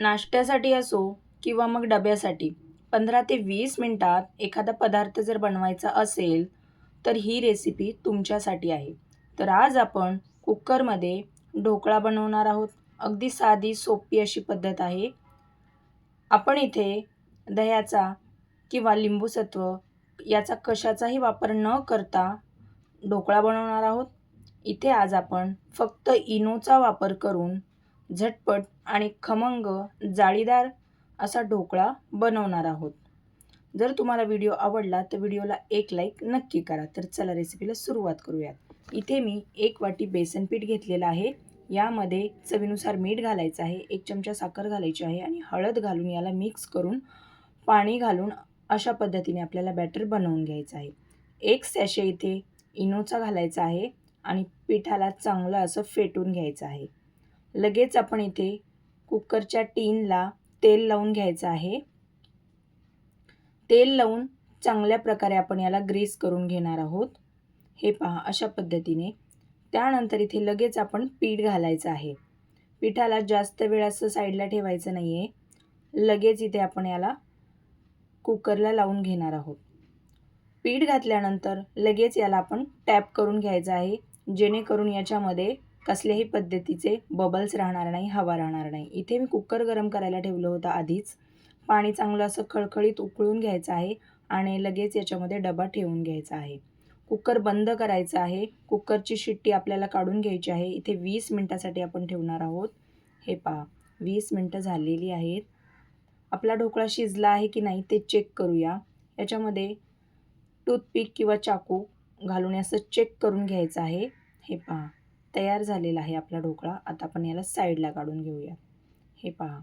नाश्त्यासाठी असो किंवा मग डब्यासाठी पंधरा ते वीस मिनटात एखादा पदार्थ जर बनवायचा असेल तर ही रेसिपी तुमच्यासाठी आहे. तर आज आपण कुकरमध्ये ढोकळा बनवणार आहोत. अगदी साधी सोपी अशी पद्धत आहे. आपण इथे दह्याचा किंवा लिंबूसत्व याचा कशाचाही वापर न करता ढोकळा बनवणार आहोत. इथे आज आपण फक्त इनोचा वापर करून झटपट आणि खमंग जाळीदार असा ढोकळा बनवणार आहोत. जर तुम्हाला व्हिडिओ आवडला तर व्हिडिओला एक लाईक नक्की करा. तर चला रेसिपीला सुरुवात करूयात. इथे मी एक वाटी बेसन पीठ घेतलेलं आहे. यामध्ये चवीनुसार मीठ घालायचं आहे. एक चमचा साखर घालायची आहे आणि हळद घालून याला मिक्स करून पाणी घालून अशा पद्धतीने आपल्याला बॅटर बनवून घ्यायचं आहे. एक सॅशे इथे इनोचा घालायचा आहे आणि पिठाला चांगलं असं फेटून घ्यायचं आहे. लगेच आपण इथे कुकरच्या टीनला तेल लावून घ्यायचं आहे. तेल लावून चांगल्या प्रकारे आपण याला ग्रीस करून घेणार आहोत. हे पहा अशा पद्धतीने. त्यानंतर इथे लगेच आपण पीठ घालायचं आहे. पिठाला जास्त वेळ असं साईडला ठेवायचं नाही आहे लगेच इथे आपण याला कुकरला लावून घेणार आहोत. पीठ घातल्यानंतर लगेच याला आपण टॅप करून घ्यायचं आहे जेणेकरून याच्यामध्ये कसल्याही पद्धतीचे बबल्स राहणार नाही हवा राहणार नाही. इथे मी कुकर गरम करायला ठेवलं होतं आधीच. पाणी चांगलं असं खळखळीत उकळून घ्यायचं आहे आणि लगेच याच्यामध्ये डबा ठेवून घ्यायचा आहे. कुकर बंद करायचं आहे. कुकरची शिट्टी आपल्याला काढून घ्यायची आहे. इथे वीस मिनटासाठी आपण ठेवणार आहोत. हे पहा वीस मिनटं झालेली आहेत. आपला ढोकळा शिजला आहे की नाही ते चेक करूया. याच्यामध्ये टूथपिक किंवा चाकू घालून असं चेक करून घ्यायचं आहे. हे पहा. तयार झालेला आहे आपला ढोकळा. आता आपण याला साईडला काढून घेऊया. हे पहा.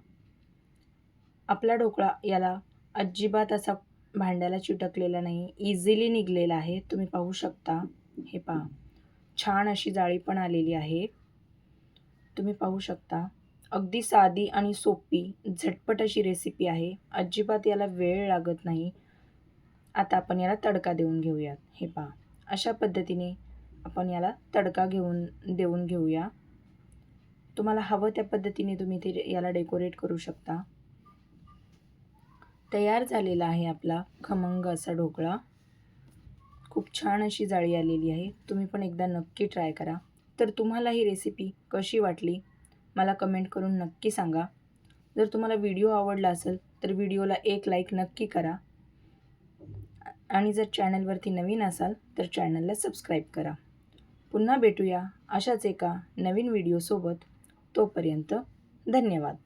आपला ढोकळा याला अजिबात असा भांड्याला चिटकलेला नाही. इझिली निघलेला आहे. तुम्ही पाहू शकता. हे पहा. छान अशी जाळी पण आलेली आहे. तुम्ही पाहू शकता. अगदी साधी आणि सोपी झटपट अशी रेसिपी आहे. अजिबात याला वेळ लागत नाही. आता आपण याला तडका देऊन घेऊयात. हे पहा. अशा पद्धतीने आपण याला तडका घेऊन देऊन घेऊया. तुम्हाला हवं त्या पद्धतीने तुम्ही ते याला डेकोरेट करू शकता. तयार झालेला आहे आपला खमंग असा ढोकळा. खूप छान अशी जाळी आलेली आहे. तुम्ही पण एकदा नक्की ट्राय करा. तर तुम्हाला ही रेसिपी कशी वाटली? मला कमेंट करून नक्की सांगा. जर तुम्हाला व्हिडिओ आवडला असेल तर व्हिडिओला एक लाईक नक्की करा. आणि जर चॅनलवरती नवीन असाल तर चॅनलला सबस्क्राईब करा. पुन्हा भेटूया अशाच एका नवीन व्हिडिओसोबत. तोपर्यंत धन्यवाद.